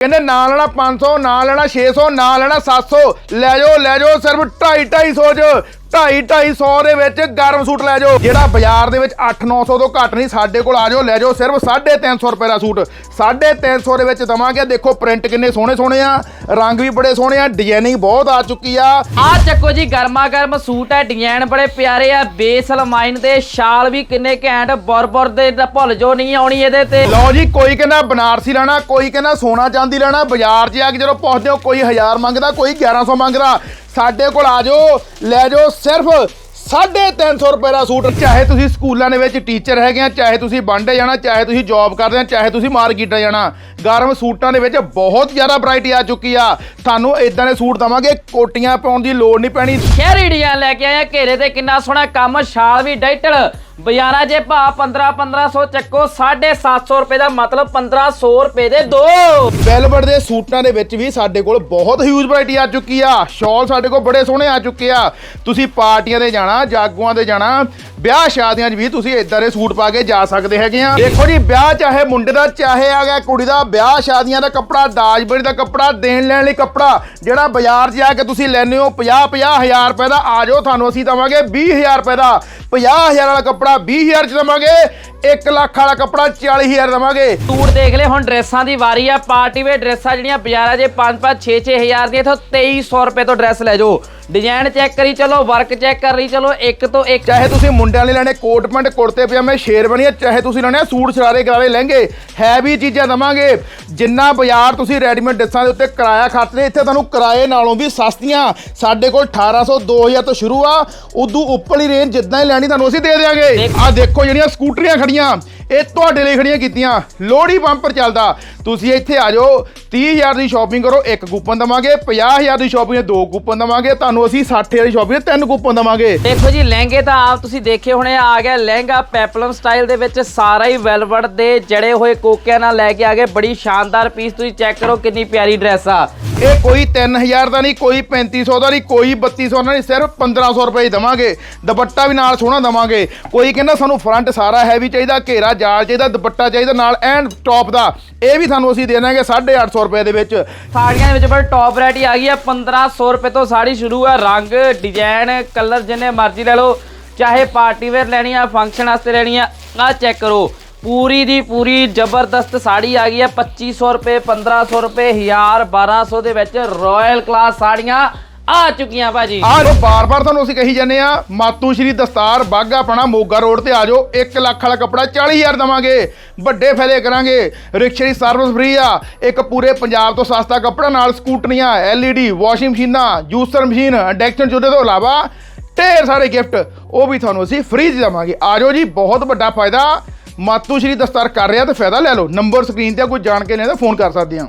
ਕਹਿੰਦੇ ਨਾ ਲੈਣਾ 500 ਨਾ ਲੈਣਾ 600 ਨਾ ਲੈਣਾ 700 ਲੈ ਜਾਓ ਲੈ ਜਾਓ, ਸਿਰਫ 2.5 250 ਚ। 2.5 250 ਦੇ ਵਿੱਚ ਗਰਮ ਸੂਟ ਲੈ ਜਾਓ। ਜਿਹੜਾ ਬਾਜ਼ਾਰ ਦੇ ਵਿੱਚ 8 900 ਤੋਂ ਘੱਟ ਨਹੀਂ ਸਾਡੇ ਕੋਲ ਆ ਜਾਓ ਲੈ ਜਾਓ ਸਿਰਫ 350 ਰੁਪਏ ਦਾ ਸੂਟ। 350 ਦੇ ਵਿੱਚ ਦਵਾਂਗੇ ਦੇਖੋ ਪ੍ਰਿੰਟ ਕਿੰਨੇ ਸੋਹਣੇ ਸੋਹਣੇ ਆ ਰੰਗ ਵੀ ਬੜੇ ਸੋਹਣੇ ਆ ਡਿਜ਼ਾਈਨਿੰਗ ਬਹੁਤ ਆ ਚੁੱਕੀ ਆ। ਆ ਚੱਕੋ ਜੀ ਗਰਮਾ ਗਰਮ ਸੂਟ ਹੈ ਡਿਜ਼ਾਈਨ ਬੜੇ ਪਿਆਰੇ ਆ ਬੇਸ ਲਮਾਈਨ ਦੇ ਸ਼ਾਲ ਵੀ ਕਿੰਨੇ ਘੈਂਟ ਬੋਰਬੋਰ ਦੇ ਤਾਂ ਭੁੱਲ ਜੋ ਨਹੀਂ ਆਉਣੀ ਇਹਦੇ ਤੇ। ਲਓ ਜੀ ਕੋਈ ਕਹਿੰਦਾ ਬਨਾਰਸੀ ਲੈਣਾ ਕੋਈ ਕਹਿੰਦਾ ਸੋਨਾ ਚਾਂਦੀ ਲੈਣਾ ਬਾਜ਼ਾਰ 'ਚ ਆ ਕੇ ਜਦੋਂ ਪੁੱਛਦੇ ਹੋ ਕੋਈ 1000 ਮੰਗਦਾ ਕੋਈ 1100 ਮੰਗਦਾ। ਸਾਡੇ ਕੋਲ ਆ ਜਾਓ, ਲੈ ਜਾਓ ਸਿਰਫ 350 ਰੁਪਏ ਦਾ ਸੂਟ। ਚਾਹੇ ਤੁਸੀਂ ਸਕੂਲਾਂ ਦੇ ਵਿੱਚ ਟੀਚਰ ਹੈਗੇ ਆ, ਚਾਹੇ ਤੁਸੀਂ ਬਾਂਡੇ ਜਾਣਾ, ਚਾਹੇ ਤੁਸੀਂ ਜੌਬ ਕਰਦੇ ਆ, ਚਾਹੇ ਤੁਸੀਂ ਮਾਰਕੀਟਾਂ ਜਾਣਾ, ਗਰਮ ਸੂਟਾਂ ਦੇ ਵਿੱਚ ਬਹੁਤ ਜ਼ਿਆਦਾ ਵੈਰਾਈਟੀ ਆ ਚੁੱਕੀ ਆ। ਤੁਹਾਨੂੰ ਇਦਾਂ ਦੇ ਸੂਟ ਦਵਾਂਗੇ, ਕੋਟੀਆਂ ਪਾਉਣ ਦੀ ਲੋੜ ਨਹੀਂ ਪੈਣੀ। ਸ਼ਹਿਰੀ ਡਿਜ਼ਾਈਨ ਲੈ ਕੇ ਆਇਆ ਘੇਰੇ ਤੇ ਕਿੰਨਾ ਸੋਹਣਾ ਕੰਮ ਸ਼ਾਲ ਵੀ ਡਾਈਟਲ ਬਾਜ਼ਾਰਾਂ ਜੇ ਭਾ 15 1500 ਚੱਕੋ 750 ਰੁਪਏ ਦਾ ਮਤਲਬ 1500 ਰੁਪਏ ਦੇ ਦੋ। ਵੈਲਵਟ ਦੇ ਸੂਟਾਂ ਦੇ ਵਿੱਚ ਵੀ ਸਾਡੇ ਕੋਲ ਬਹੁਤ ਹਿਊਜ ਵੈਰਾਈਟੀ ਆ ਚੁੱਕੀ ਆ। ਸ਼ਾਲ ਸਾਡੇ ਕੋਲ ਬੜੇ ਸੋਹਣੇ ਆ ਚੁੱਕੇ ਆ। ਤੁਸੀਂ ਪਾਰਟੀਆਂ ਦੇ ਜਾਣਾ, ਜਾਗੂਆਂ ਦੇ ਜਾਣਾ, ਵਿਆਹ ਸ਼ਾਦੀਆਂ 'ਚ ਵੀ ਤੁਸੀਂ ਇਦਾਂ ਦੇ ਸੂਟ ਪਾ ਕੇ ਜਾ ਸਕਦੇ ਹੈਗੇ ਆ। ਦੇਖੋ ਜੀ, ਵਿਆਹ ਚਾਹੇ ਮੁੰਡੇ ਦਾ, ਚਾਹੇ ਆ ਗਿਆ ਕੁੜੀ ਦਾ, ਵਿਆਹ ਸ਼ਾਦੀਆਂ ਦਾ ਕੱਪੜਾ ਦਾਜਬੜੀ ਦਾ ਕੱਪੜਾ, ਦੇਣ ਲੈਣ ਲਈ ਕੱਪੜਾ, ਜਿਹੜਾ ਬਾਜ਼ਾਰ 'ਚ ਜਾ ਕੇ ਤੁਸੀਂ ਲੈਨੇ ਹੋ 50 50 ਹਜ਼ਾਰ ਰੁਪਏ ਦਾ ਆ ਜਾਓ, ਤੁਹਾਨੂੰ ਅਸੀਂ ਦਵਾਂਗੇ 20000 ਰੁਪਏ ਦਾ। 50000 ਵਾਲਾ ਕੱਪੜਾ 20000 ਚ ਦਵਾਂਗੇ। 1 ਲੱਖ ਵਾਲਾ ਕੱਪੜਾ 40000 ਦਵਾਂਗੇ। ਸੂਟ ਦੇਖ ਲੈ ਹੁਣ ਡਰੈਸਾਂ ਦੀ ਵਾਰੀ ਆ ਪਾਰਟੀ ਵੇ ਡਰੈਸਾਂ ਜਿਹੜੀਆਂ ਬਾਜ਼ਾਰਾਂ ਜੇ 5 5 6 6 ਹਜ਼ਾਰ ਦੀਆਂ ਇਥੋਂ 2300 ਰੁਪਏ ਤੋਂ ਡਰੈਸ ਲੈ ਜਾਓ। ਡਿਜ਼ਾਈਨ ਚੈੱਕ ਕਰੀ ਚਲੋ ਵਰਕ ਚੈੱਕ ਕਰੀ ਚਲੋ ਇੱਕ ਤੋਂ ਇੱਕ। ਚਾਹੇ ਤੁਸੀਂ ਮੁੰਡਿਆਂ ਲਈ ਲੈਣੇ ਕੋਟ ਪੈਂਟ ਕੁੜਤੇ ਪਜਾਮੇ ਸ਼ੇਰਵਾਨੀਆਂ ਚਾਹੇ ਤੁਸੀਂ ਲੈਣੇ ਸੂਟ ਸ਼ਰਾਰੇ ਗਰਾਰੇ ਲਹਿੰਗੇ ਹੈਵੀ ਚੀਜ਼ਾਂ ਦਵਾਂਗੇ। ਜਿੰਨਾ ਬਾਜ਼ਾਰ ਤੁਸੀਂ ਰੈਡੀਮੇਡ ਡਰੈਸਾਂ ਦੇ ਉੱਤੇ ਕਿਰਾਇਆ ਖਰਚਦੇ ਇੱਥੇ ਤੁਹਾਨੂੰ ਕਿਰਾਏ ਨਾਲੋਂ ਵੀ ਸਸਤੀਆਂ। ਸਾਡੇ ਕੋਲ 1800 2000 ਤੋਂ ਸ਼ੁਰੂ ਆ ਉਦੋਂ ਉੱਪਰਲੀ ਰੇਂਜ ਜਿੱਦਾਂ ਹੀ ਲੈਣੀ ਤੁਹਾਨੂੰ ਅਸੀਂ ਦੇ ਦੇਵਾਂਗੇ ਆ ਦੇਖੋ ਜਿਹੜੀਆਂ ਸਕੂਟਰੀਆਂ ਖੜੀਆਂ। ਇਹ ਤੁਹਾਡੇ ਲਈ ਖੜੀਆਂ ਕੀਤੀਆਂ। ਲੋਹੜੀ ਬੰਪਰ ਚੱਲਦਾ। ਤੁਸੀਂ ਇੱਥੇ ਆ ਜਾਓ। 30000 ਦੀ ਸ਼ਾਪਿੰਗ ਕਰੋ, ਇੱਕ ਕੂਪਨ ਦਵਾਂਗੇ। 50000 ਦੀ ਸ਼ਾਪਿੰਗ ਦੇ ਦੋ ਕੂਪਨ ਦਵਾਂਗੇ। ਤੁਹਾਨੂੰ ਅਸੀਂ 60000 ਦੀ ਸ਼ਾਪਿੰਗ ਦੇ ਤਿੰਨ ਕੂਪਨ ਦਵਾਂਗੇ। ਦੇਖੋ ਜੀ, ਲਹਿੰਗੇ ਤਾਂ ਆਪ ਤੁਸੀਂ ਦੇਖੇ ਹੋਣੇ, ਆ ਗਿਆ ਲਹਿੰਗਾ ਪੈਪਲਮ ਸਟਾਈਲ ਦੇ ਵਿੱਚ ਸਾਰਾ ਹੀ ਵੈਲਵਟ ਦੇ ਜੜੇ ਹੋਏ ਕੋਕਿਆਂ ਨਾਲ ਲੈ ਕੇ ਆ ਗਏ। ਬੜੀ ਸ਼ਾਨਦਾਰ ਪੀਸ ਤੁਸੀਂ ਚੈੱਕ ਕਰੋ, ਕਿੰਨੀ ਪਿਆਰੀ ਡਰੈਸ ਆ। ਇਹ ਕੋਈ 3000 ਦਾ ਨਹੀਂ, ਕੋਈ 3500 ਦਾ ਨਹੀਂ, ਕੋਈ 3200 ਦਾ ਨਹੀਂ, ਸਿਰਫ 1500 ਰੁਪਏ ਹੀ ਦਵਾਂਗੇ। ਦੁਪੱਟਾ ਵੀ ਨਾਲ ਸੋਹਣਾ ਦਵਾਂਗੇ। ਕੋਈ ਕਹਿੰਦਾ ਸਾਨੂੰ ਫਰੰਟ ਸਾਰਾ ਹੈਵੀ ਚਾਹੀਦਾ, ਘੇਰਾ ਜਾਲ ਚਾਹੀਦਾ, ਦੁਪੱਟਾ ਚਾਹੀਦਾ, ਨਾਲ ਐਂਡ ਟੌਪ ਦਾ। ਇਹ ਵੀ ਤੁਹਾਨੂੰ ਅਸੀਂ ਦੇ ਦਾਂਗੇ 850 ਰੁਪਏ ਦੇ ਵਿੱਚ। ਸਾੜੀਆਂ ਦੇ ਵਿੱਚ ਬੜੀ ਟੌਪ ਵੈਰਾਈਟੀ ਆ ਗਈ ਆ 1500 ਰੁਪਏ ਤੋਂ ਸਾੜੀ ਸ਼ੁਰੂ ਆ। ਰੰਗ ਡਿਜ਼ਾਈਨ ਕਲਰ ਜਿੰਨੇ ਮਰਜ਼ੀ ਲੈ ਲਓ। ਚਾਹੇ ਪਾਰਟੀ ਵੇਅਰ ਲੈਣੀ ਆ ਫੰਕਸ਼ਨ ਵਾਸਤੇ ਲੈਣੀ ਆ ਆ ਚੈੱਕ ਕਰੋ। ਪੂਰੀ ਦੀ ਪੂਰੀ ਜ਼ਬਰਦਸਤ ਸਾੜੀ ਆ ਗਈ ਆ 2500 ਰੁਪਏ 1500 ਰੁਪਏ 1000 1200 ਦੇ ਵਿੱਚ ਰਾਇਲ ਕਲਾਸ ਸਾੜੀਆਂ ਆ ਚੁੱਕੀਆਂ ਭਾਜੀ। ਆ ਜੋ ਬਾਰ-ਬਾਰ ਤੁਹਾਨੂੰ ਅਸੀਂ ਕਹੀ ਜਾਂਦੇ ਆ, ਮਾਤੂ ਸ਼੍ਰੀ ਦਸਤਾਰ ਬਾਗਾ ਆਪਣਾ ਮੋਗਾ ਰੋਡ ਤੇ ਆ ਜਾਓ। 1 ਲੱਖ ਵਾਲਾ ਕੱਪੜਾ 40000 ਦਵਾਂਗੇ। ਵੱਡੇ ਫਾਇਦੇ ਕਰਾਂਗੇ। ਰਿਕਸ਼ੇ ਦੀ ਸਰਵਿਸ ਫ੍ਰੀ ਆ। ਇੱਕ ਪੂਰੇ ਪੰਜਾਬ ਤੋਂ ਸਸਤਾ ਕੱਪੜਾ, ਨਾਲ ਸਕੂਟਰੀਆਂ, LED ਵਾਸ਼ਿੰਗ ਮਸ਼ੀਨਾਂ ਜੂਸਰ ਮਸ਼ੀਨ ਇੰਡਕਸ਼ਨ ਚੁੱਲ੍ਹੇ ਤੋਂ ਇਲਾਵਾ ਢੇਰ ਸਾਰੇ ਗਿਫਟ ਉਹ ਵੀ ਤੁਹਾਨੂੰ ਅਸੀਂ ਫ੍ਰੀ 'ਚ ਦੇਵਾਂਗੇ। ਆ ਜਾਓ ਜੀ, ਬਹੁਤ ਵੱਡਾ ਫਾਇਦਾ। ਮਾਤੂ ਸ਼੍ਰੀ ਦਸਤਾਰ ਕਰ ਰਿਹਾ ਤੇ ਫਾਇਦਾ ਲੈ ਲਓ। ਨੰਬਰ ਸਕਰੀਨ ਤੇ ਆ, ਕੋਈ ਜਾਣ ਕੇ ਲੈਣਾ ਤਾਂ ਫੋਨ ਕਰ ਸਕਦੇ ਆ